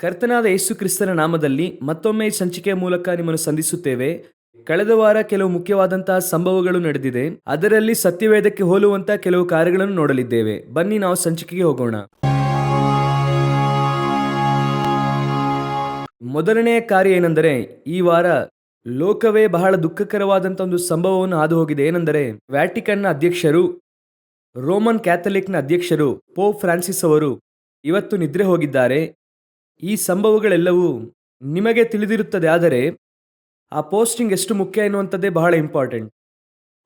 ಕರ್ತನಾದ ಯೇಸು ಕ್ರಿಸ್ತನ ನಾಮದಲ್ಲಿ ಮತ್ತೊಮ್ಮೆ ಸಂಚಿಕೆಯ ಮೂಲಕ ನಿಮ್ಮನ್ನು ಸಂಧಿಸುತ್ತೇವೆ. ಕಳೆದ ವಾರ ಕೆಲವು ಮುಖ್ಯವಾದಂತಹ ಸಂಭವಗಳು ನಡೆದಿದೆ. ಅದರಲ್ಲಿ ಸತ್ಯವೇದಕ್ಕೆ ಹೋಲುವಂತಹ ಕೆಲವು ಕಾರ್ಯಗಳನ್ನು ನೋಡಲಿದ್ದೇವೆ. ಬನ್ನಿ ನಾವು ಸಂಚಿಕೆಗೆ ಹೋಗೋಣ. ಮೊದಲನೆಯ ಕಾರ್ಯ ಏನೆಂದರೆ, ಈ ವಾರ ಲೋಕವೇ ಬಹಳ ದುಃಖಕರವಾದಂಥ ಒಂದು ಸಂಭವವನ್ನು ಹಾದು ಹೋಗಿದೆ ಏನೆಂದರೆ, ವ್ಯಾಟಿಕನ್ನ ಅಧ್ಯಕ್ಷರು, ರೋಮನ್ ಕ್ಯಾಥಲಿಕ್ನ ಅಧ್ಯಕ್ಷರು, ಪೋಪ್ ಫ್ರಾನ್ಸಿಸ್ ಅವರು ಇವತ್ತು ನಿದ್ರೆ ಹೋಗಿದ್ದಾರೆ. ಈ ಸಂಭವಗಳೆಲ್ಲವೂ ನಿಮಗೆ ತಿಳಿದಿರುತ್ತದೆ, ಆದರೆ ಆ ಪೋಸ್ಟಿಂಗ್ ಎಷ್ಟು ಮುಖ್ಯ ಎನ್ನುವಂಥದ್ದೇ ಬಹಳ ಇಂಪಾರ್ಟೆಂಟ್.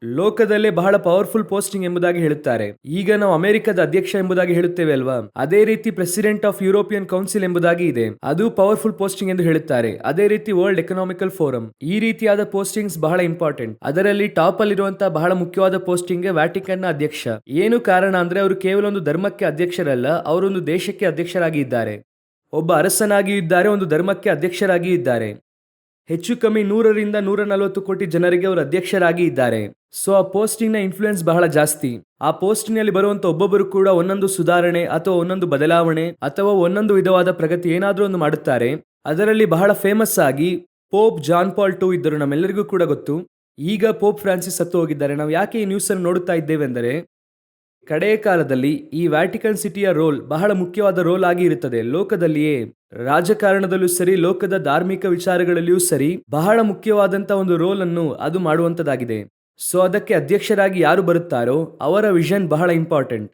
ಲೋಕದಲ್ಲೇ ಬಹಳ ಪವರ್ಫುಲ್ ಪೋಸ್ಟಿಂಗ್ ಎಂಬುದಾಗಿ ಹೇಳುತ್ತಾರೆ. ಈಗ ನಾವು ಅಮೆರಿಕದ ಅಧ್ಯಕ್ಷ ಎಂಬುದಾಗಿ ಹೇಳುತ್ತೇವೆ ಅಲ್ವಾ? ಅದೇ ರೀತಿ ಪ್ರೆಸಿಡೆಂಟ್ ಆಫ್ ಯುರೋಪಿಯನ್ ಕೌನ್ಸಿಲ್ ಎಂಬುದಾಗಿ ಇದೆ. ಅದು ಪವರ್ಫುಲ್ ಪೋಸ್ಟಿಂಗ್ ಎಂದು ಹೇಳುತ್ತಾರೆ. ಅದೇ ರೀತಿ ವರ್ಲ್ಡ್ ಎಕನಾಮಿಕಲ್ ಫೋರಂ. ಈ ರೀತಿಯಾದ ಪೋಸ್ಟಿಂಗ್ಸ್ ಬಹಳ ಇಂಪಾರ್ಟೆಂಟ್. ಅದರಲ್ಲಿ ಟಾಪ್ ಅಲ್ಲಿರುವಂತಹ ಬಹಳ ಮುಖ್ಯವಾದ ಪೋಸ್ಟಿಂಗ್ ವ್ಯಾಟಿಕನ್ನ ಅಧ್ಯಕ್ಷ. ಏನು ಕಾರಣ ಅಂದ್ರೆ ಅವರು ಕೇವಲ ಒಂದು ಧರ್ಮಕ್ಕೆ ಅಧ್ಯಕ್ಷರಲ್ಲ, ಅವರೊಂದು ದೇಶಕ್ಕೆ ಅಧ್ಯಕ್ಷರಾಗಿ ಇದ್ದಾರೆ. ಒಬ್ಬ ಅರಸನಾಗಿಯೂ ಇದ್ದಾರೆ, ಒಂದು ಧರ್ಮಕ್ಕೆ ಅಧ್ಯಕ್ಷರಾಗಿ ಇದ್ದಾರೆ. ಹೆಚ್ಚು ಕಮ್ಮಿ ನೂರರಿಂದ ನೂರ ನಲವತ್ತು ಕೋಟಿ ಜನರಿಗೆ ಅವರು ಅಧ್ಯಕ್ಷರಾಗಿ ಇದ್ದಾರೆ. ಸೊ ಆ ಪೋಸ್ಟಿಂಗ್ನ ಇನ್ಫ್ಲುಯೆನ್ಸ್ ಬಹಳ ಜಾಸ್ತಿ. ಆ ಪೋಸ್ಟಿನಲ್ಲಿ ಬರುವಂತ ಒಬ್ಬೊಬ್ಬರು ಕೂಡ ಒಂದೊಂದು ಸುಧಾರಣೆ ಅಥವಾ ಒಂದೊಂದು ಬದಲಾವಣೆ ಅಥವಾ ಒಂದೊಂದು ವಿಧವಾದ ಪ್ರಗತಿ ಏನಾದರೂ ಒಂದು ಮಾಡುತ್ತಾರೆ. ಅದರಲ್ಲಿ ಬಹಳ ಫೇಮಸ್ ಆಗಿ ಪೋಪ್ ಜಾನ್ ಪಾಲ್ ಟು ಇದ್ದರು ನಮ್ಮೆಲ್ಲರಿಗೂ ಕೂಡ ಗೊತ್ತು. ಈಗ ಪೋಪ್ ಫ್ರಾನ್ಸಿಸ್ ಸತ್ತು ಹೋಗಿದ್ದಾರೆ. ನಾವು ಯಾಕೆ ಈ ನ್ಯೂಸ್ ಅನ್ನು ನೋಡುತ್ತಾ ಇದ್ದೇವೆ ಅಂದರೆ ಕಡೆಯ ಕಾಲದಲ್ಲಿ ಈ ವ್ಯಾಟಿಕನ್ ಸಿಟಿಯ ರೋಲ್ ಬಹಳ ಮುಖ್ಯವಾದ ರೋಲ್ ಆಗಿ ಇರುತ್ತದೆ. ಲೋಕದಲ್ಲಿಯೇ ರಾಜಕಾರಣದಲ್ಲೂ ಸರಿ, ಲೋಕದ ಧಾರ್ಮಿಕ ವಿಚಾರಗಳಲ್ಲಿಯೂ ಸರಿ ಬಹಳ ಮುಖ್ಯವಾದಂತ ಒಂದು ರೋಲ್ ಅನ್ನು ಅದು ಮಾಡುವಂತದಾಗಿದೆ. ಸೊ, ಅದಕ್ಕೆ ಅಧ್ಯಕ್ಷರಾಗಿ ಯಾರು ಬರುತ್ತಾರೋ ಅವರ ವಿಷನ್ ಬಹಳ ಇಂಪಾರ್ಟೆಂಟ್.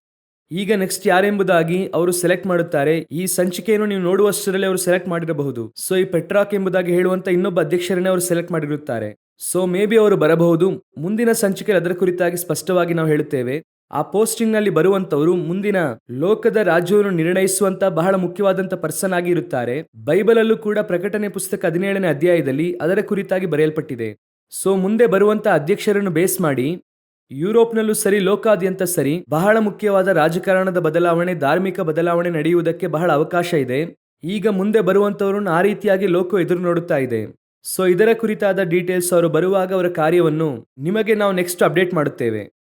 ಈಗ ನೆಕ್ಸ್ಟ್ ಯಾರೆಂಬುದಾಗಿ ಅವರು ಸೆಲೆಕ್ಟ್ ಮಾಡುತ್ತಾರೆ, ಈ ಸಂಚಿಕೆಯನ್ನು ನೀವು ನೋಡುವಷ್ಟರಲ್ಲಿ ಅವರು ಸೆಲೆಕ್ಟ್ ಮಾಡಿರಬಹುದು. ಸೊ, ಈ ಪೆಟ್ರಾಕ್ ಎಂಬುದಾಗಿ ಹೇಳುವಂತ ಇನ್ನೊಬ್ಬ ಅಧ್ಯಕ್ಷರನ್ನೇ ಅವರು ಸೆಲೆಕ್ಟ್ ಮಾಡಿರುತ್ತಾರೆ. ಸೊ, ಮೇ ಬಿ ಅವರು ಬರಬಹುದು. ಮುಂದಿನ ಸಂಚಿಕೆ ಅದರ ಕುರಿತಾಗಿ ಸ್ಪಷ್ಟವಾಗಿ ನಾವು ಹೇಳುತ್ತೇವೆ. ಆ ಪೋಸ್ಟಿಂಗ್ನಲ್ಲಿ ಬರುವಂತವರು ಮುಂದಿನ ಲೋಕದ ರಾಜ್ಯವನ್ನು ನಿರ್ಣಯಿಸುವಂತ ಬಹಳ ಮುಖ್ಯವಾದಂತ ಪರ್ಸನ್ ಆಗಿ ಇರುತ್ತಾರೆ ಬೈಬಲ್ ಕೂಡ ಪ್ರಕಟಣೆ ಪುಸ್ತಕ ಹದಿನೇಳನೇ ಅಧ್ಯಾಯದಲ್ಲಿ ಅದರ ಕುರಿತಾಗಿ ಬರೆಯಲ್ಪಟ್ಟಿದೆ. ಸೊ, ಮುಂದೆ ಬರುವಂತ ಅಧ್ಯಕ್ಷರನ್ನು ಬೇಸ್ ಮಾಡಿ, ಯುರೋಪ್ನಲ್ಲೂ ಸರಿ, ಲೋಕಾದ್ಯಂತ ಸರಿ, ಬಹಳ ಮುಖ್ಯವಾದ ರಾಜಕಾರಣದ ಬದಲಾವಣೆ, ಧಾರ್ಮಿಕ ಬದಲಾವಣೆ ನಡೆಯುವುದಕ್ಕೆ ಬಹಳ ಅವಕಾಶ ಇದೆ. ಈಗ ಮುಂದೆ ಬರುವಂತವರನ್ನು ಆ ರೀತಿಯಾಗಿ ಲೋಕ ಎದುರು ನೋಡುತ್ತಾ ಇದೆ. ಸೊ, ಇದರ ಕುರಿತಾದ ಡೀಟೇಲ್ಸ್ ಅವರು ಬರುವಾಗ ಅವರ ಕಾರ್ಯವನ್ನು ನಿಮಗೆ ನಾವು ನೆಕ್ಸ್ಟ್ ಅಪ್ಡೇಟ್ ಮಾಡುತ್ತೇವೆ.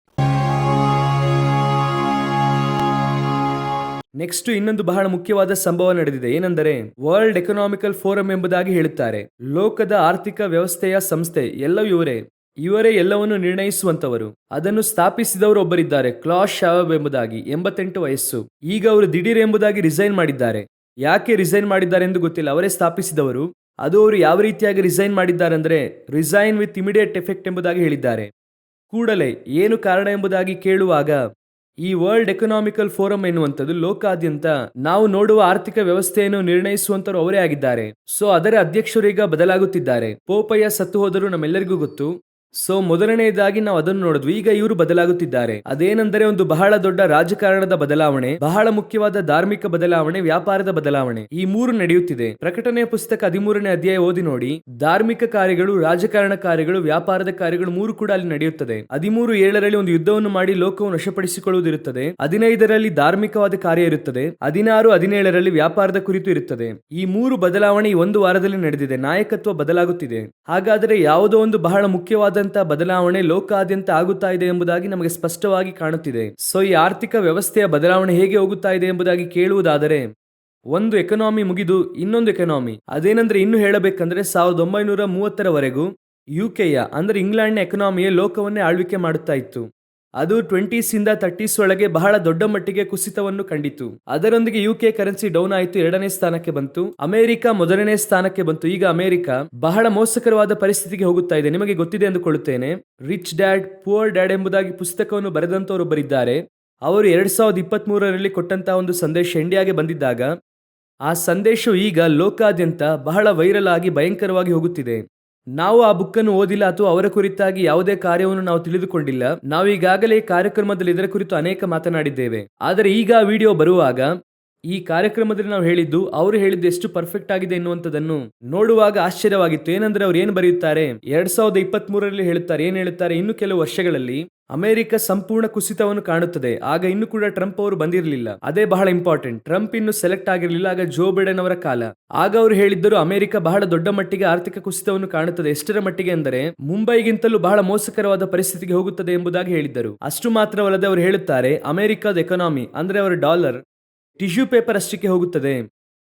ನೆಕ್ಸ್ಟ್ ಇನ್ನೊಂದು ಬಹಳ ಮುಖ್ಯವಾದ ಸಂಭವ ನಡೆದಿದೆ. ಏನೆಂದರೆ ವರ್ಲ್ಡ್ ಎಕನಾಮಿಕಲ್ ಫೋರಂ ಎಂಬುದಾಗಿ ಹೇಳುತ್ತಾರೆ. ಲೋಕದ ಆರ್ಥಿಕ ವ್ಯವಸ್ಥೆಯ ಸಂಸ್ಥೆ, ಎಲ್ಲವೂ ಇವರೇ. ಇವರೇ ಎಲ್ಲವನ್ನು ನಿರ್ಣಯಿಸುವಂತವರು ಅದನ್ನು ಸ್ಥಾಪಿಸಿದವರು ಒಬ್ಬರಿದ್ದಾರೆ, ಕ್ಲಾಸ್ ಶಾವಬ್ ಎಂಬುದಾಗಿ, ಎಂಬತ್ತೆಂಟು ವಯಸ್ಸು. ಈಗ ಅವರು ದಿಢೀರ್ ಎಂಬುದಾಗಿ ರಿಸೈನ್ ಮಾಡಿದ್ದಾರೆ. ಯಾಕೆ ರಿಸೈನ್ ಮಾಡಿದ್ದಾರೆ ಎಂದು ಗೊತ್ತಿಲ್ಲ, ಅವರೇ ಸ್ಥಾಪಿಸಿದವರು. ಅದು ಅವರು ಯಾವ ರೀತಿಯಾಗಿ ರಿಸೈನ್ ಮಾಡಿದ್ದಾರೆ ಅಂದರೆ ರಿಸೈನ್ ವಿತ್ ಇಮಿಡಿಯೇಟ್ ಎಫೆಕ್ಟ್ ಎಂಬುದಾಗಿ ಹೇಳಿದ್ದಾರೆ. ಕೂಡಲೇ, ಏನು ಕಾರಣ ಎಂಬುದಾಗಿ ಕೇಳುವಾಗ ಈ ವರ್ಲ್ಡ್ ಎಕನಾಮಿಕಲ್ ಫೋರಂ ಎನ್ನುವಂಥದ್ದು ಲೋಕಾದ್ಯಂತ ನಾವು ನೋಡುವ ಆರ್ಥಿಕ ವ್ಯವಸ್ಥೆಯನ್ನು ನಿರ್ಣಯಿಸುವಂತರು ಅವರೇ ಆಗಿದ್ದಾರೆ. ಸೊ ಅದರ ಅಧ್ಯಕ್ಷರು ಈಗ ಬದಲಾಗುತ್ತಿದ್ದಾರೆ. ಪೋಪಯ್ಯ ಸತ್ತು ಹೋದರೂ ನಮ್ಮೆಲ್ಲರಿಗೂ ಗೊತ್ತು. ಸೊ ಮೊದಲನೆಯದಾಗಿ ನಾವು ಅದನ್ನು ನೋಡಿದ್ವಿ. ಈಗ ಇವರು ಬದಲಾಗುತ್ತಿದ್ದಾರೆ. ಅದೇನೆಂದರೆ ಒಂದು ಬಹಳ ದೊಡ್ಡ ರಾಜಕಾರಣದ ಬದಲಾವಣೆ, ಬಹಳ ಮುಖ್ಯವಾದ ಧಾರ್ಮಿಕ ಬದಲಾವಣೆ, ವ್ಯಾಪಾರದ ಬದಲಾವಣೆ ಈ ಮೂರು ನಡೆಯುತ್ತಿದೆ. ಪ್ರಕಟಣೆಯ ಪುಸ್ತಕ ಹದಿಮೂರನೇ ಅಧ್ಯಾಯ ಓದಿ ನೋಡಿ. ಧಾರ್ಮಿಕ ಕಾರ್ಯಗಳು, ರಾಜಕಾರಣ ಕಾರ್ಯಗಳು, ವ್ಯಾಪಾರದ ಕಾರ್ಯಗಳು ಮೂರು ಕೂಡ ಅಲ್ಲಿ ನಡೆಯುತ್ತದೆ. ಹದಿಮೂರು ಏಳರಲ್ಲಿ ಒಂದು ಯುದ್ಧವನ್ನು ಮಾಡಿ ಲೋಕವನ್ನು ವಶಪಡಿಸಿಕೊಳ್ಳುವುದಿರುತ್ತದೆ. ಹದಿನೈದರಲ್ಲಿ ಧಾರ್ಮಿಕವಾದ ಕಾರ್ಯ ಇರುತ್ತದೆ. ಹದಿನಾರು, ಹದಿನೇಳರಲ್ಲಿ ವ್ಯಾಪಾರದ ಕುರಿತು ಇರುತ್ತದೆ. ಈ ಮೂರು ಬದಲಾವಣೆ ಒಂದು ವಾರದಲ್ಲಿ ನಡೆದಿದೆ. ನಾಯಕತ್ವ ಬದಲಾಗುತ್ತಿದೆ. ಹಾಗಾದರೆ ಯಾವುದೋ ಒಂದು ಬಹಳ ಮುಖ್ಯವಾದಂತಹ ಬದಲಾವಣೆ ಲೋಕಾದ್ಯಂತ ಆಗುತ್ತಾ ಇದೆ ಎಂಬುದಾಗಿ ನಮಗೆ ಸ್ಪಷ್ಟವಾಗಿ ಕಾಣುತ್ತಿದೆ. ಸೊ, ಈ ಆರ್ಥಿಕ ವ್ಯವಸ್ಥೆಯ ಬದಲಾವಣೆ ಹೇಗೆ ಹೋಗುತ್ತಾ ಇದೆ ಎಂಬುದಾಗಿ ಕೇಳುವುದಾದರೆ, ಒಂದು ಎಕನಾಮಿ ಮುಗಿದು ಇನ್ನೊಂದು ಎಕನಾಮಿ ಅದೇನೆಂದ್ರೆ ಇನ್ನು ಹೇಳಬೇಕಂದ್ರೆ ಸಾವಿರದ ಒಂಬೈನೂರ ಮೂವತ್ತರವರೆಗೂ ಯುಕೆಯ ಅಂದ್ರೆ ಇಂಗ್ಲೆಂಡ್ನ ಎಕನಾಮಿಯೇ ಲೋಕವನ್ನೇ ಆಳ್ವಿಕೆ ಮಾಡುತ್ತಾ ಇತ್ತು. ಅದು ಟ್ವೆಂಟೀಸ್ ಇಂದ ತರ್ಟೀಸ್ ಒಳಗೆ ಬಹಳ ದೊಡ್ಡ ಮಟ್ಟಿಗೆ ಕುಸಿತವನ್ನು ಕಂಡಿತು. ಅದರೊಂದಿಗೆ ಯುಕೆ ಕರೆನ್ಸಿ ಡೌನ್ ಆಯಿತು, ಎರಡನೇ ಸ್ಥಾನಕ್ಕೆ ಬಂತು. ಅಮೆರಿಕ ಮೊದಲನೇ ಸ್ಥಾನಕ್ಕೆ ಬಂತು. ಈಗ ಅಮೆರಿಕ ಬಹಳ ಮೋಸಕರವಾದ ಪರಿಸ್ಥಿತಿಗೆ ಹೋಗುತ್ತಾ ಇದೆ. ನಿಮಗೆ ಗೊತ್ತಿದೆ ಅಂದುಕೊಳ್ಳುತ್ತೇನೆ. ರಿಚ್ ಡ್ಯಾಡ್ ಪುವರ್ ಡ್ಯಾಡ್ ಎಂಬುದಾಗಿ ಪುಸ್ತಕವನ್ನು ಬರೆದಂತವರು ಬರಿದ್ದಾರೆ ಅವರು ಎರಡ್ ಸಾವಿರದ ಇಪ್ಪತ್ತ್ ಮೂರರಲ್ಲಿ ಒಂದು ಸಂದೇಶ ಇಂಡಿಯಾಗೆ ಬಂದಿದ್ದಾಗ, ಆ ಸಂದೇಶವು ಈಗ ಲೋಕಾದ್ಯಂತ ಬಹಳ ವೈರಲ್ ಆಗಿ ಭಯಂಕರವಾಗಿ ಹೋಗುತ್ತಿದೆ. ನಾವು ಆ ಬುಕ್ಕನ್ನು ಓದಿಲ್ಲ ಅಥವಾ ಅವರ ಕುರಿತಾಗಿ ಯಾವುದೇ ಕಾರ್ಯವನ್ನು ನಾವು ತಿಳಿದುಕೊಂಡಿಲ್ಲ ನಾವು ಈಗಾಗಲೇ ಕಾರ್ಯಕ್ರಮದಲ್ಲಿ ಇದರ ಕುರಿತು ಅನೇಕ ಮಾತನಾಡಿದ್ದೇವೆ. ಆದರೆ ಈಗ ವಿಡಿಯೋ ಬರುವಾಗ ಈ ಕಾರ್ಯಕ್ರಮದಲ್ಲಿ ನಾವು ಹೇಳಿದ್ದು, ಅವರು ಹೇಳಿದ್ದು ಎಷ್ಟು ಪರ್ಫೆಕ್ಟ್ ಆಗಿದೆ ಎನ್ನುವಂಥದ್ದನ್ನು ನೋಡುವಾಗ ಆಶ್ಚರ್ಯವಾಗಿತ್ತು. ಏನಂದ್ರೆ ಅವ್ರು ಏನು ಬರೆಯುತ್ತಾರೆ? ಎರಡ್ ಸಾವಿರದ ಇಪ್ಪತ್ತ್ ಮೂರರಲ್ಲಿ ಹೇಳುತ್ತಾರೆ, ಏನು ಹೇಳುತ್ತಾರೆ? ಇನ್ನು ಕೆಲವು ವರ್ಷಗಳಲ್ಲಿ ಅಮೆರಿಕ ಸಂಪೂರ್ಣ ಕುಸಿತವನ್ನು ಕಾಣುತ್ತದೆ. ಆಗ ಇನ್ನು ಕೂಡ ಟ್ರಂಪ್ ಅವರು ಬಂದಿರಲಿಲ್ಲ. ಅದೇ ಬಹಳ ಇಂಪಾರ್ಟೆಂಟ್ ಟ್ರಂಪ್ ಇನ್ನು ಸೆಲೆಕ್ಟ್ ಆಗಿರಲಿಲ್ಲ, ಆಗ ಜೋ ಬೈಡನ್ ಅವರ ಕಾಲ. ಆಗ ಅವರು ಹೇಳಿದ್ದರು, ಅಮೆರಿಕ ಬಹಳ ದೊಡ್ಡ ಮಟ್ಟಿಗೆ ಆರ್ಥಿಕ ಕುಸಿತವನ್ನು ಕಾಣುತ್ತದೆ. ಎಷ್ಟರ ಮಟ್ಟಿಗೆ ಅಂದರೆ, ಮುಂಬೈಗಿಂತಲೂ ಬಹಳ ಮೋಸಕರವಾದ ಪರಿಸ್ಥಿತಿಗೆ ಹೋಗುತ್ತದೆ ಎಂಬುದಾಗಿ ಹೇಳಿದ್ದರು. ಅಷ್ಟು ಮಾತ್ರವಲ್ಲದೆ ಅವರು ಹೇಳುತ್ತಾರೆ, ಅಮೆರಿಕದ ಎಕನಾಮಿ ಅಂದ್ರೆ ಅವರ ಡಾಲರ್ ಟಿಶ್ಯೂ ಪೇಪರ್ ಅಷ್ಟಕ್ಕೆ ಹೋಗುತ್ತದೆ.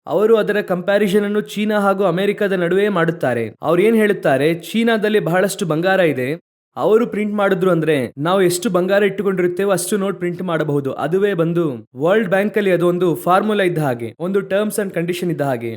ಅವರು ಅದರ ಕಂಪ್ಯಾರಿಸನ್ ಅನ್ನು ಚೀನಾ ಹಾಗೂ ಅಮೆರಿಕದ ನಡುವೆ ಮಾಡುತ್ತಾರೆ. ಅವ್ರು ಏನ್ ಹೇಳುತ್ತಾರೆ? ಚೀನಾದಲ್ಲಿ ಬಹಳಷ್ಟು ಬಂಗಾರ ಇದೆ. ಅವರು ಪ್ರಿಂಟ್ ಮಾಡಿದ್ರು ಅಂದ್ರೆ ನಾವು ಎಷ್ಟು ಬಂಗಾರ ಇಟ್ಟುಕೊಂಡಿರುತ್ತೇವೋ ಅಷ್ಟು ನೋಟ್ ಪ್ರಿಂಟ್ ಮಾಡಬಹುದು. ಅದುವೇ ಬಂದು ವರ್ಲ್ಡ್ ಬ್ಯಾಂಕ್ ಅಲ್ಲಿ ಅದೊಂದು ಫಾರ್ಮುಲಾ ಇದ್ದ ಹಾಗೆ, ಒಂದು ಟರ್ಮ್ಸ್ ಅಂಡ್ ಕಂಡೀಷನ್ ಇದ್ದ ಹಾಗೆ.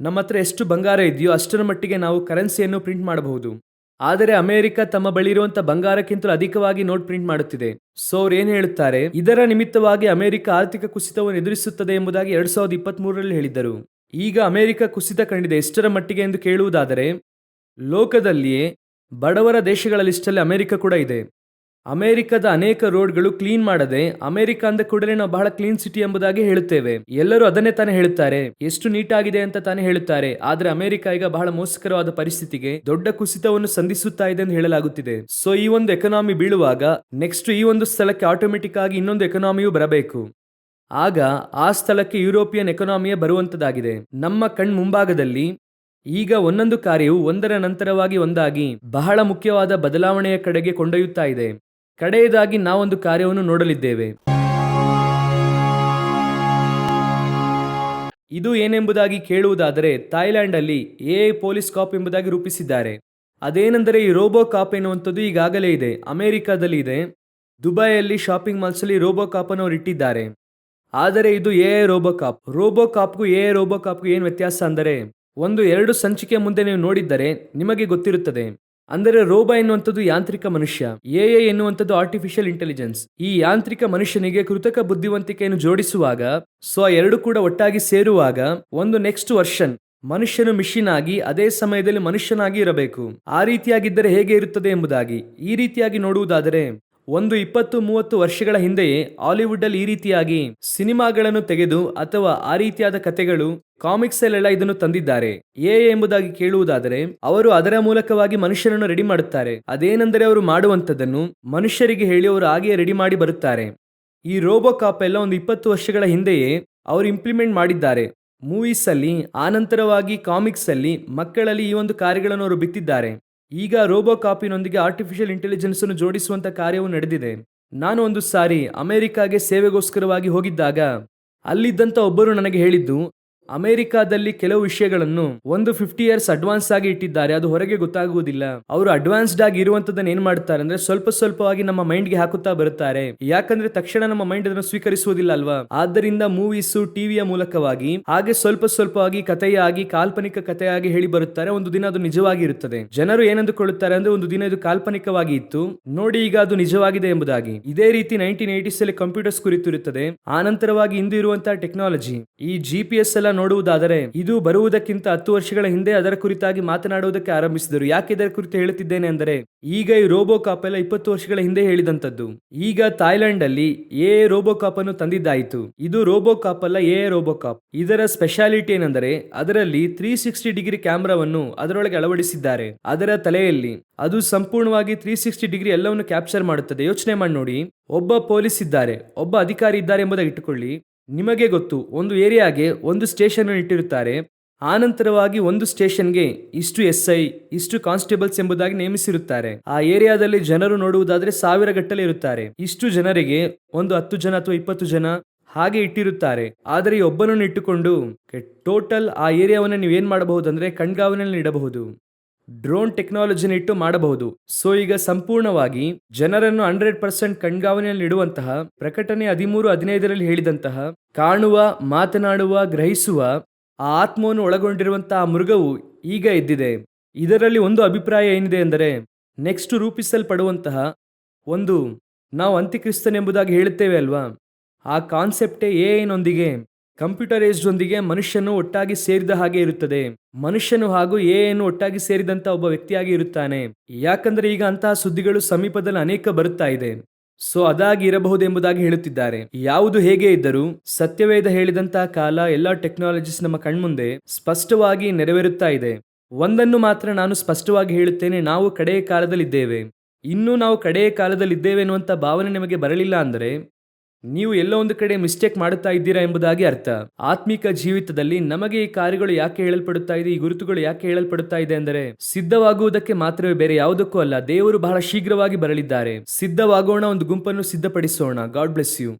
ನಮ್ಮ ಹತ್ರ ಎಷ್ಟು ಬಂಗಾರ ಇದೆಯೋ ಅಷ್ಟರ ಮಟ್ಟಿಗೆ ನಾವು ಕರೆನ್ಸಿಯನ್ನು ಪ್ರಿಂಟ್ ಮಾಡಬಹುದು. ಆದರೆ ಅಮೆರಿಕ ತಮ್ಮ ಬಳಿ ಇರುವಂತ ಬಂಗಾರಕ್ಕಿಂತಲೂ ಅಧಿಕವಾಗಿ ನೋಟ್ ಪ್ರಿಂಟ್ ಮಾಡುತ್ತಿದೆ. ಸೊ ಅವ್ರು ಏನ್ ಹೇಳುತ್ತಾರೆ? ಇದರ ನಿಮಿತ್ತವಾಗಿ ಅಮೆರಿಕ ಆರ್ಥಿಕ ಕುಸಿತವನ್ನು ಎದುರಿಸುತ್ತದೆ ಎಂಬುದಾಗಿ ಎರಡ್ ಸಾವಿರದ ಇಪ್ಪತ್ತ್ ಮೂರರಲ್ಲಿ ಹೇಳಿದ್ದರು. ಈಗ ಅಮೆರಿಕ ಕುಸಿತ ಕಂಡಿದೆ. ಎಷ್ಟರ ಮಟ್ಟಿಗೆ ಎಂದು ಕೇಳುವುದಾದರೆ, ಲೋಕದಲ್ಲಿಯೇ ಬಡವರ ದೇಶಗಳ ಲಿಸ್ಟಲ್ಲಿ ಅಮೆರಿಕ ಕೂಡ ಇದೆ. ಅಮೆರಿಕದ ಅನೇಕ ರೋಡ್ಗಳು ಕ್ಲೀನ್ ಮಾಡದೆ ಅಮೆರಿಕ ಅಂದ ಕೂಡಲೇ ನಾವು ಬಹಳ ಕ್ಲೀನ್ ಸಿಟಿ ಎಂಬುದಾಗಿ ಹೇಳುತ್ತೇವೆ. ಎಲ್ಲರೂ ಅದನ್ನೇ ತಾನೇ ಹೇಳುತ್ತಾರೆ. ಎಷ್ಟು ನೀಟ್ ಆಗಿದೆ ಅಂತ ತಾನೇ ಹೇಳುತ್ತಾರೆ. ಆದ್ರೆ ಅಮೆರಿಕ ಈಗ ಬಹಳ ಮೋಸಕರವಾದ ಪರಿಸ್ಥಿತಿಗೆ ದೊಡ್ಡ ಕುಸಿತವನ್ನು ಸಂಧಿಸುತ್ತಾ ಇದೆ ಎಂದು ಹೇಳಲಾಗುತ್ತಿದೆ. ಸೊ ಈ ಒಂದು ಎಕನಾಮಿ ಬೀಳುವಾಗ ನೆಕ್ಸ್ಟ್ ಈ ಒಂದು ಸ್ಥಳಕ್ಕೆ ಆಟೋಮೆಟಿಕ್ ಆಗಿ ಇನ್ನೊಂದು ಎಕನಾಮಿಯು ಬರಬೇಕು. ಆಗ ಆ ಸ್ಥಳಕ್ಕೆ ಯುರೋಪಿಯನ್ ಎಕನಾಮಿಯೇ ಬರುವಂತದಾಗಿದೆ. ನಮ್ಮ ಕಣ್ ಮುಂಭಾಗದಲ್ಲಿ ಈಗ ಒಂದೊಂದು ಕಾರ್ಯವು ಒಂದರ ನಂತರವಾಗಿ ಒಂದಾಗಿ ಬಹಳ ಮುಖ್ಯವಾದ ಬದಲಾವಣೆಯ ಕಡೆಗೆ ಕೊಂಡೊಯ್ಯುತ್ತಾ ಇದೆ. ಕಡೆಯದಾಗಿ ನಾವೊಂದು ಕಾರ್ಯವನ್ನು ನೋಡಲಿದ್ದೇವೆ. ಇದು ಏನೆಂಬುದಾಗಿ ಕೇಳುವುದಾದರೆ ಥಾಯ್ಲ್ಯಾಂಡ್ ಅಲ್ಲಿ ಎ ಪೊಲೀಸ್ ಕಾಪ್ ಎಂಬುದಾಗಿ ರೂಪಿಸಿದ್ದಾರೆ. ಅದೇನೆಂದರೆ ಈ ರೋಬೋ ಕಾಪ್ ಎನ್ನುವಂಥದ್ದು ಈಗಾಗಲೇ ಇದೆ. ಅಮೆರಿಕಾದಲ್ಲಿ ಇದೆ. ದುಬೈಯಲ್ಲಿ ಶಾಪಿಂಗ್ ಮಾಲ್ಸ್ ಅಲ್ಲಿ ರೋಬೋ ಕಾಪ್ ಅನ್ನು ಅವರು ಇಟ್ಟಿದ್ದಾರೆ. ಆದರೆ ಇದು ಎ ರೋಬೋ ಕಾಪ್ ರೋಬೋ ಕಾಪ್ಗೂ ಎ ರೋಬೋ ಕಾಪ್ಗೂ ಏನು ವ್ಯತ್ಯಾಸ ಅಂದರೆ, ಒಂದು ಎರಡು ಸಂಚಿಕೆ ಮುಂದೆ ನೀವು ನೋಡಿದ್ದರೆ ನಿಮಗೆ ಗೊತ್ತಿರುತ್ತದೆ. ಅಂದರೆ ರೋಬಾ ಎನ್ನುವಂಥದ್ದು ಯಾಂತ್ರಿಕ ಮನುಷ್ಯ, ಎ ಎನ್ನುವಂಥದ್ದು ಆರ್ಟಿಫಿಷಿಯಲ್ ಇಂಟೆಲಿಜೆನ್ಸ್ ಈ ಯಾಂತ್ರಿಕ ಮನುಷ್ಯನಿಗೆ ಕೃತಕ ಬುದ್ಧಿವಂತಿಕೆಯನ್ನು ಜೋಡಿಸುವಾಗ, ಸೊ ಎರಡು ಕೂಡ ಒಟ್ಟಾಗಿ ಸೇರುವಾಗ ಒಂದು ನೆಕ್ಸ್ಟ್ ವರ್ಷನ್ ಮನುಷ್ಯನು ಮಿಷಿನ್ ಆಗಿ ಅದೇ ಸಮಯದಲ್ಲಿ ಮನುಷ್ಯನಾಗಿ ಇರಬೇಕು. ಆ ರೀತಿಯಾಗಿದ್ದರೆ ಹೇಗೆ ಇರುತ್ತದೆ ಎಂಬುದಾಗಿ, ಈ ರೀತಿಯಾಗಿ ನೋಡುವುದಾದರೆ, ಒಂದು ಇಪ್ಪತ್ತು ಮೂವತ್ತು ವರ್ಷಗಳ ಹಿಂದೆಯೇ ಹಾಲಿವುಡ್ ಅಲ್ಲಿ ಈ ರೀತಿಯಾಗಿ ಸಿನಿಮಾಗಳನ್ನು ತೆಗೆದು ಅಥವಾ ಆ ರೀತಿಯಾದ ಕಥೆಗಳು ಕಾಮಿಕ್ಸ್ ಅಲ್ಲೆಲ್ಲ ಇದನ್ನು ತಂದಿದ್ದಾರೆ. ಎ ಎಂಬುದಾಗಿ ಕೇಳುವುದಾದರೆ, ಅವರು ಅದರ ಮೂಲಕವಾಗಿ ಮನುಷ್ಯರನ್ನು ರೆಡಿ ಮಾಡುತ್ತಾರೆ. ಅದೇನೆಂದರೆ ಅವರು ಮಾಡುವಂಥದ್ದನ್ನು ಮನುಷ್ಯರಿಗೆ ಹೇಳಿ ಅವರು ಹಾಗೆಯೇ ರೆಡಿ ಮಾಡಿ ಬರುತ್ತಾರೆ. ಈ ರೋಬೋ ಕಾಪ್ ಎಲ್ಲ ಒಂದು ಇಪ್ಪತ್ತು ವರ್ಷಗಳ ಹಿಂದೆಯೇ ಅವರು ಇಂಪ್ಲಿಮೆಂಟ್ ಮಾಡಿದ್ದಾರೆ. ಮೂವೀಸ್ ಅಲ್ಲಿ ಆನಂತರವಾಗಿ ಕಾಮಿಕ್ಸ್ ಅಲ್ಲಿ ಮಕ್ಕಳಲ್ಲಿ ಈ ಒಂದು ಕಾರ್ಯಗಳನ್ನು ಅವರು ಬಿತ್ತಿದ್ದಾರೆ. ಈಗ ರೋಬೋ ಕಾಪಿನೊಂದಿಗೆ ಆರ್ಟಿಫಿಷಿಯಲ್ ಇಂಟೆಲಿಜೆನ್ಸ್ ಅನ್ನು ಜೋಡಿಸುವಂತ ಕಾರ್ಯವು ನಡೆದಿದೆ. ನಾನು ಒಂದು ಸಾರಿ ಅಮೆರಿಕಾಗೆ ಸೇವೆಗೋಸ್ಕರವಾಗಿ ಹೋಗಿದ್ದಾಗ, ಅಲ್ಲಿದ್ದಂಥ ಒಬ್ಬರು ನನಗೆ ಹೇಳಿದ್ದು ಅಮೆರಿಕಾದಲ್ಲಿ ಕೆಲವು ವಿಷಯಗಳನ್ನು ಒಂದು ಫಿಫ್ಟಿ ಇಯರ್ಸ್ ಅಡ್ವಾನ್ಸ್ ಆಗಿ ಇಟ್ಟಿದ್ದಾರೆ. ಅದು ಹೊರಗೆ ಗೊತ್ತಾಗುವುದಿಲ್ಲ. ಅವರು ಅಡ್ವಾನ್ಸ್ಡ್ ಆಗಿ ಇರುವಂತದನ್ನ ಏನ್ ಮಾಡ್ತಾರೆ ಅಂದ್ರೆ ಸ್ವಲ್ಪ ಸ್ವಲ್ಪವಾಗಿ ನಮ್ಮ ಮೈಂಡ್ಗೆ ಹಾಕುತ್ತಾ ಬರುತ್ತಾರೆ. ಯಾಕಂದ್ರೆ ತಕ್ಷಣ ನಮ್ಮ ಮೈಂಡ್ ಅದನ್ನು ಸ್ವೀಕರಿಸುವುದಿಲ್ಲ ಅಲ್ವಾ? ಆದ್ದರಿಂದ ಮೂವೀಸ್ ಟಿವಿಯ ಮೂಲಕವಾಗಿ ಹಾಗೆ ಸ್ವಲ್ಪ ಸ್ವಲ್ಪವಾಗಿ ಕಥೆಯಾಗಿ, ಕಾಲ್ಪನಿಕ ಕಥೆಯಾಗಿ ಹೇಳಿ ಬರುತ್ತಾರೆ. ಒಂದು ದಿನ ಅದು ನಿಜವಾಗಿ ಇರುತ್ತದೆ. ಜನರು ಏನಂದುಕೊಳ್ಳುತ್ತಾರೆ ಅಂದ್ರೆ ಒಂದು ದಿನ ಇದು ಕಾಲ್ಪನಿಕವಾಗಿ ಇತ್ತು. ನೋಡಿ ಈಗ ಅದು ನಿಜವಾಗಿದೆ ಎಂಬುದಾಗಿ. ಇದೇ ರೀತಿ ನೈನ್ಟೀನ್ ಏಟೀಸ್ ಅಲ್ಲಿ ಕಂಪ್ಯೂಟರ್ಸ್ ಕುರಿತು ಇರುತ್ತದೆ. ಆನಂತರವಾಗಿ ಇಂದು ಇರುವಂತಹ ಟೆಕ್ನಾಲಜಿ ಈ ಜಿಪಿಎಸ್ ಎಲ್ಲ ನೋಡುವುದಾದರೆ ಇದು ಬರುವುದಕ್ಕಿಂತ ಹತ್ತು ವರ್ಷಗಳ ಹಿಂದೆ ಅದರ ಕುರಿತಾಗಿ ಮಾತನಾಡುವುದಕ್ಕೆ ಆರಂಭಿಸಿದರು. ಯಾಕೆ ಇದರ ಕುರಿತು ಹೇಳುತ್ತಿದ್ದೇನೆ ಅಂದರೆ, ಈಗ ಈ ರೋಬೋ ಕಾಪ್ ಎಲ್ಲ ಇಪ್ಪತ್ತು ವರ್ಷಗಳ ಹಿಂದೆ ಹೇಳಿದಂತದ್ದು ಈಗ ಥಾಯ್ಲೆಂಡ್ ಅಲ್ಲಿ ಎ ರೋಬೋ ಕಾಪ್ ಅನ್ನು ತಂದಿದ್ದಾಯಿತು. ಇದು ರೋಬೋ ಕಾಪ್ ಅಲ್ಲ, ಎ ರೋಬೋ ಕಾಪ್ ಇದರ ಸ್ಪೆಷಾಲಿಟಿ ಏನೆಂದರೆ, ಅದರಲ್ಲಿ ತ್ರೀ ಸಿಕ್ಸ್ಟಿ ಡಿಗ್ರಿ ಕ್ಯಾಮ್ರಾವನ್ನು ಅದರೊಳಗೆ ಅಳವಡಿಸಿದ್ದಾರೆ. ಅದರ ತಲೆಯಲ್ಲಿ ಅದು ಸಂಪೂರ್ಣವಾಗಿ ತ್ರೀ ಸಿಕ್ಸ್ಟಿ ಡಿಗ್ರಿ ಎಲ್ಲವನ್ನು ಕ್ಯಾಪ್ಚರ್ ಮಾಡುತ್ತದೆ. ಯೋಚನೆ ಮಾಡಿ ನೋಡಿ, ಒಬ್ಬ ಪೊಲೀಸ್ ಇದ್ದಾರೆ, ಒಬ್ಬ ಅಧಿಕಾರಿ ಇದ್ದಾರೆ ಎಂಬುದಾಗಿ ಇಟ್ಟುಕೊಳ್ಳಿ. ನಿಮಗೆ ಗೊತ್ತು, ಒಂದು ಏರಿಯಾಗೆ ಒಂದು ಸ್ಟೇಷನ್ ಇಟ್ಟಿರುತ್ತಾರೆ. ಆನಂತರವಾಗಿ ಒಂದು ಸ್ಟೇಷನ್ಗೆ ಇಷ್ಟು ಎಸ್ ಐ ಇಷ್ಟು ಕಾನ್ಸ್ಟೇಬಲ್ಸ್ ಎಂಬುದಾಗಿ ನೇಮಿಸಿರುತ್ತಾರೆ. ಆ ಏರಿಯಾದಲ್ಲಿ ಜನರು ನೋಡುವುದಾದ್ರೆ ಸಾವಿರ ಗಟ್ಟಲೆ ಇರುತ್ತಾರೆ. ಇಷ್ಟು ಜನರಿಗೆ ಒಂದು ಹತ್ತು ಜನ ಅಥವಾ ಇಪ್ಪತ್ತು ಜನ ಹಾಗೆ ಇಟ್ಟಿರುತ್ತಾರೆ. ಆದರೆ ಒಬ್ಬನನ್ನು ಇಟ್ಟುಕೊಂಡು, ಟೋಟಲ್ ಆ ಏರಿಯಾವನ್ನು ನೀವು ಏನ್ ಮಾಡಬಹುದು ಅಂದ್ರೆ ಕಣ್ಗಾವಲಿನಲ್ಲಿ ಇಡಬಹುದು. ಡ್ರೋನ್ ಟೆಕ್ನಾಲಜಿನ ಇಟ್ಟು ಮಾಡಬಹುದು. ಸೊ ಈಗ ಸಂಪೂರ್ಣವಾಗಿ ಜನರನ್ನು ಹಂಡ್ರೆಡ್ ಪರ್ಸೆಂಟ್ ಕಣ್ಗಾವಲಿನಲ್ಲಿ ಇಡುವಂತಹ ಪ್ರಕಟಣೆ ಹದಿಮೂರು, ಹದಿನೈದರಲ್ಲಿ ಹೇಳಿದಂತಹ ಕಾಣುವ, ಮಾತನಾಡುವ, ಗ್ರಹಿಸುವ ಆ ಆತ್ಮವನ್ನು ಒಳಗೊಂಡಿರುವಂತಹ ಆ ಮೃಗವು ಈಗ ಎದ್ದಿದೆ. ಇದರಲ್ಲಿ ಒಂದು ಅಭಿಪ್ರಾಯ ಏನಿದೆ ಎಂದರೆ ನೆಕ್ಸ್ಟ್ ರೂಪಿಸಲ್ಪಡುವಂತಹ ಒಂದು ನಾವು ಅಂತ್ಯಕ್ರಿಸ್ತನೆಂಬುದಾಗಿ ಹೇಳುತ್ತೇವೆ ಅಲ್ವಾ? ಆ ಕಾನ್ಸೆಪ್ಟೇ ಎನೊಂದಿಗೆ ಕಂಪ್ಯೂಟರೈಸ್ಡ್ ಒಂದಿಗೆ ಮನುಷ್ಯನು ಒಟ್ಟಾಗಿ ಸೇರಿದ ಹಾಗೆ ಇರುತ್ತದೆ. ಮನುಷ್ಯನು ಹಾಗೂ ಎ ಎನ್ನು ಒಟ್ಟಾಗಿ ಸೇರಿದಂತ ಒಬ್ಬ ವ್ಯಕ್ತಿಯಾಗಿ ಇರುತ್ತಾನೆ. ಯಾಕಂದ್ರೆ ಈಗ ಅಂತಹ ಸುದ್ದಿಗಳು ಸಮೀಪದಲ್ಲಿ ಅನೇಕ ಬರುತ್ತಾ ಇದೆ. ಸೊ, ಅದಾಗಿ ಇರಬಹುದೆಂಬುದಾಗಿ ಹೇಳುತ್ತಿದ್ದಾರೆ. ಯಾವುದು ಹೇಗೆ ಇದ್ದರೂ, ಸತ್ಯವೇದ ಹೇಳಿದಂತಹ ಕಾಲ ಎಲ್ಲಾ ಟೆಕ್ನಾಲಜೀಸ್ ನಮ್ಮ ಕಣ್ಮುಂದೆ ಸ್ಪಷ್ಟವಾಗಿ ನೆರವೇರುತ್ತಾ ಇದೆ. ಒಂದನ್ನು ಮಾತ್ರ ನಾನು ಸ್ಪಷ್ಟವಾಗಿ ಹೇಳುತ್ತೇನೆ, ನಾವು ಕಡೆಯ ಕಾಲದಲ್ಲಿದ್ದೇವೆ. ಇನ್ನೂ ನಾವು ಕಡೆಯ ಕಾಲದಲ್ಲಿದ್ದೇವೆ ಎನ್ನುವಂಥ ಭಾವನೆ ನಿಮಗೆ ಬರಲಿಲ್ಲ ಅಂದರೆ ನೀವು ಎಲ್ಲೋ ಒಂದು ಕಡೆ ಮಿಸ್ಟೇಕ್ ಮಾಡುತ್ತಾ ಇದ್ದೀರಾ ಎಂಬುದಾಗಿ ಅರ್ಥ. ಆತ್ಮಿಕ ಜೀವಿತದಲ್ಲಿ ನಮಗೆ ಈ ಕಾರ್ಯಗಳು ಯಾಕೆ ಹೇಳಲ್ಪಡುತ್ತಾ ಇದೆ, ಈ ಗುರುತುಗಳು ಯಾಕೆ ಹೇಳಲ್ಪಡುತ್ತಾ ಇದೆ ಅಂದರೆ, ಸಿದ್ಧವಾಗುವುದಕ್ಕೆ ಮಾತ್ರವೇ ಬೇರೆ ಯಾವುದಕ್ಕೂ ಅಲ್ಲ, ದೇವರು ಬಹಳ ಶೀಘ್ರವಾಗಿ ಬರಲಿದ್ದಾರೆ. ಸಿದ್ಧವಾಗೋಣ, ಒಂದು ಗುಂಪನ್ನು ಸಿದ್ಧಪಡಿಸೋಣ. God bless you